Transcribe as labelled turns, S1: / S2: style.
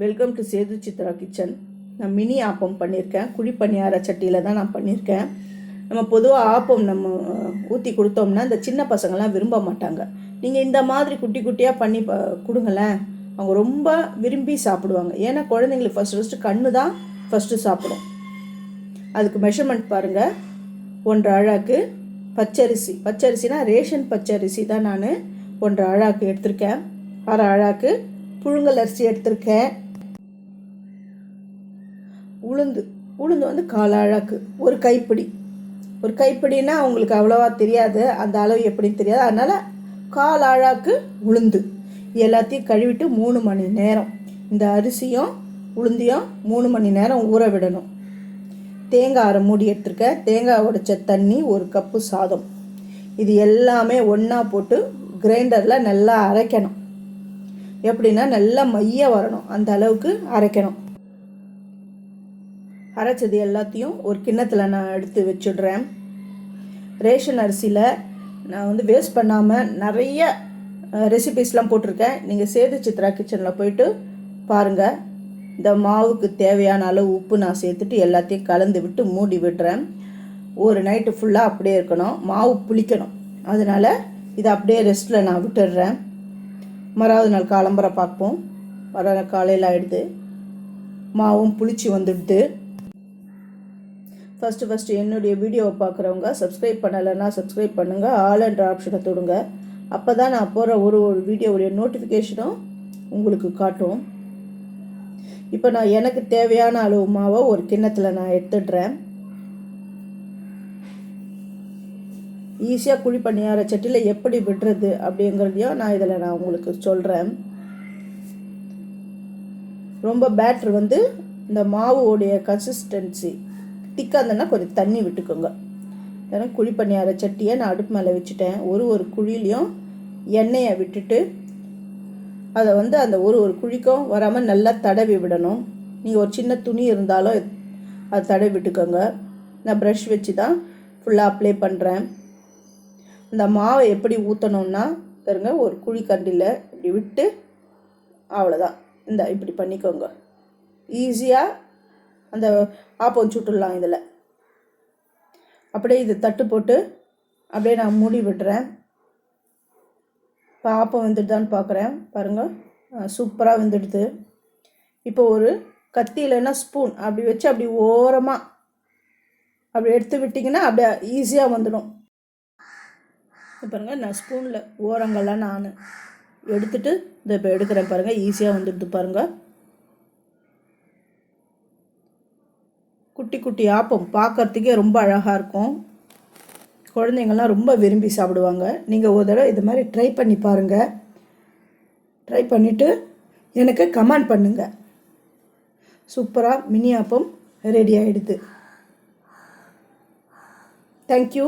S1: Welcome to Sethu Chitra kitchen நான் mini appam பண்ணியிருக்கேன் குழி பணியார சட்டியில் தான் நான் பண்ணியிருக்கேன் நம்ம பொதுவாக ஆப்பம் நம்ம ஊற்றி கொடுத்தோம்னா இந்த சின்ன பசங்கள்லாம் விரும்ப மாட்டாங்க. நீங்கள் இந்த மாதிரி குட்டி குட்டியாக பண்ணி ப கொடுங்களேன். அவங்க ரொம்ப விரும்பி சாப்பிடுவாங்க. ஏன்னா குழந்தைங்களுக்கு ஃபஸ்ட்டு ஃபஸ்ட்டு கண்ணு தான் ஃபஸ்ட்டு சாப்பிடும். அதுக்கு மெஷர்மெண்ட் பாருங்கள் ஒன்றரை அழாக்கு பச்சரிசி. பச்சரிசினா ரேஷன் பச்சரிசி தான் நான் ஒன்றரை அழாக்கு எடுத்திருக்கேன். அரை அழாக்கு புழுங்கல் அரிசி எடுத்திருக்கேன். உளுந்து. உளுந்து வந்து கால் அழாக்கு ஒரு கைப்பிடி. ஒரு கைப்பிடின்னா அவங்களுக்கு அவ்வளோவா தெரியாது. அந்த அளவு எப்படின்னு தெரியாது. அதனால் கால் அழாக்கு உளுந்து எல்லாத்தையும் கழுவிட்டு மூணு மணி நேரம். இந்த அரிசியும் உளுந்தையும் மூணு மணி நேரம் ஊற விடணும். தேங்காய் அரை மூடி எடுத்துருக்க. தேங்காய் உடைச்ச தண்ணி ஒரு கப்பு சாதம். இது எல்லாமே ஒன்றா போட்டு கிரைண்டரில் நல்லா அரைக்கணும். எப்படின்னா நல்லா மைய வரணும். அந்த அளவுக்கு அரைக்கணும். அரைச்சது எல்லாத்தையும் ஒரு கிண்ணத்தில் நான் எடுத்து வச்சுடுறேன். ரேஷன் அரிசியில் நான் வந்து வேஸ்ட் பண்ணாமல் நிறைய ரெசிபீஸ்லாம் போட்டிருக்கேன். நீங்கள் சேது சித்ரா கிச்சனில் போயிட்டு பாருங்கள் இந்த மாவுக்கு தேவையான அளவு உப்பு நான் சேர்த்துட்டு எல்லாத்தையும் கலந்து விட்டு மூடி விடுறேன். ஒரு நைட்டு ஃபுல்லாக அப்படியே இருக்கணும். மாவு புளிக்கணும். அதனால் இதை அப்படியே ரெஸ்ட்டில் நான் விட்டுடுறேன். மறாவது நாள் காலம்பரை பார்ப்போம். வர காலையில் ஆகிடுது மாவும் புளிச்சு வந்துடுது. ஃபஸ்ட்டு ஃபஸ்ட்டு என்னுடைய வீடியோவை பார்க்குறவங்க சப்ஸ்கிரைப் பண்ணலைன்னா சப்ஸ்கிரைப் பண்ணுங்கள் ஆல் என்ற ஆப்ஷனை தொடுங்க. அப்போ தான் நான் போகிற ஒரு ஒரு வீடியோவுடைய நோட்டிஃபிகேஷனும் உங்களுக்கு காட்டும். இப்போ நான் எனக்கு தேவையான அளவு மாவை ஒரு கிண்ணத்தில் நான் எடுத்துடுறேன். ஈஸியாக குழி பண்ணியார சட்டியில் எப்படி விடுறது அப்படிங்கிறதையும் நான் இதில் நான் உங்களுக்கு சொல்கிறேன் ரொம்ப பேட்ரு வந்து இந்த மாவுடைய கன்சிஸ்டன்சி திக்காக இருந்ததுன்னா கொஞ்சம் தண்ணி விட்டுக்கோங்க. ஏன்னா குழி பணியார சட்டியை நான் அடுப்பு மேலே வச்சுட்டேன். ஒரு ஒரு குழிலையும் எண்ணெயை விட்டுட்டு அதை வந்து அந்த ஒரு ஒரு குழிக்கும் வராமல் நல்லா தடவி விடணும். நீங்கள் ஒரு சின்ன துணி இருந்தாலும் அதை தடவி விட்டுக்கோங்க. நான் ப்ரஷ் வச்சு தான் ஃபுல்லாக அப்ளை பண்ணுறேன் இந்த மாவை எப்படி ஊற்றணும்னா பாருங்க ஒரு குழி கண்டியில் இப்படி விட்டு அவ்வளோதான் இந்த இப்படி பண்ணிக்கோங்க. ஈஸியாக அந்த ஆப்பம் சுட்டுடலாம் இதில். அப்படியே இது தட்டு போட்டு அப்படியே நான் மூடி விடுறேன். இப்போ ஆப்பம் வெந்துடுதான்னு பார்க்குறேன் பாருங்கள் சூப்பராக வெந்துடுது. இப்போ ஒரு கத்தி இல்லைன்னா ஸ்பூன் அப்படி வச்சு அப்படி ஓரமாக அப்படி எடுத்து விட்டிங்கன்னா அப்படியே ஈஸியாக வந்துடும். பாருங்கள் நான் ஸ்பூனில் ஓரங்கள்லாம் நான் எடுத்துட்டு இந்த இப்போ எடுக்கிறேன் பாருங்கள் ஈஸியாக வந்துடுது பாருங்கள் குட்டி குட்டி ஆப்பம் பார்க்கறதுக்கே ரொம்ப அழகாக இருக்கும். குழந்தைங்கள்லாம் ரொம்ப விரும்பி சாப்பிடுவாங்க. நீங்கள் ஒரு தடவை இது மாதிரி ட்ரை பண்ணி பாருங்கள் ட்ரை பண்ணிவிட்டு எனக்கு கமெண்ட் பண்ணுங்கள் சூப்பராக மினி ஆப்பம் ரெடி ஆகிடுது தேங்க்யூ